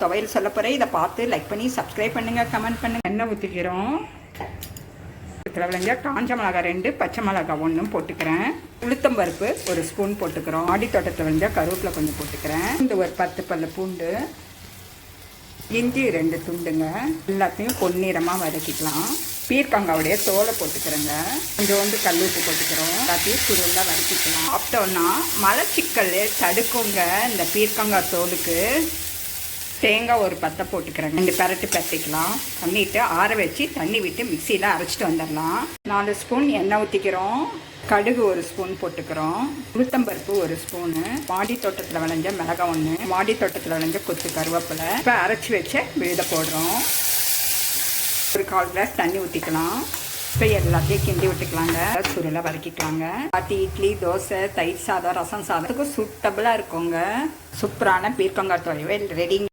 துவையல் சொல்ல போகிறேன் இதை பார்த்து லைக் பண்ணி சப்ஸ்கிரைப் பண்ணுங்கள் கமெண்ட் பண்ணுங்கள் எண்ணெய் ஊற்றிக்கிறோம் விளைஞ்ச காஞ்ச மிளகா ரெண்டு பச்சை மிளகா ஒன்றும் போட்டுக்கிறேன். உளுத்தம்பருப்பு ஒரு ஸ்பூன் போட்டுக்கிறோம். ஆடி தோட்டத்தில் விளைஞ்ச கருவேப்பில் கொஞ்சம் போட்டுக்கிறேன். இந்த ஒரு பத்து பல்லு பூண்டு இஞ்சி ரெண்டு துண்டுங்க. எல்லாத்தையும் பொன்னிறமாக வதக்கிக்கலாம். பீர்க்கங்காவுடைய தோலை போட்டுக்கிறேங்க. கொஞ்சோண்டு கல் உப்பு போட்டுக்கிறோம். எல்லாத்தையும் சுருளாக வதக்கிக்கலாம். சாப்பிட்டோன்னா மலச்சிக்கல் தடுக்குங்க. இந்த பீர்க்கங்காய் தோலுக்கு. தேங்காய் ஒரு பத்தை போட்டுக்கிறேங்க ரெண்டு பெரட்டு பரட்டிக்கலாம் பண்ணிவிட்டு ஆற வச்சு தண்ணி விட்டு மிக்சியில் அரைச்சிட்டு வந்துடலாம். நாலு ஸ்பூன் எண்ணெய் ஊற்றிக்கிறோம் கடுகு ஒரு ஸ்பூன் போட்டுக்கிறோம். உளுத்தம்பருப்பு ஒரு ஸ்பூனு. மாடி தோட்டத்தில் விளைஞ்ச மிளகாய் ஒன்று மாடி தோட்டத்தில் விளைஞ்ச கொத்து கருவேப்பிலை. இப்போ அரைச்சி வச்ச விழுத போடுறோம். ஒரு கால் கிளாஸ் தண்ணி ஊற்றிக்கலாம் இப்போ எல்லாத்தையும் கிண்டி விட்டுக்கலாங்க. சுருளை வதக்கிக்கலாங்க. பாட்டி இட்லி தோசை தயிர் சாதம் ரசம் சாதத்துக்கு சூட்டபுளாக இருக்குங்க. சூப்பரான பீர்க்கங்காய் தொலைவே. ரெடிங்க.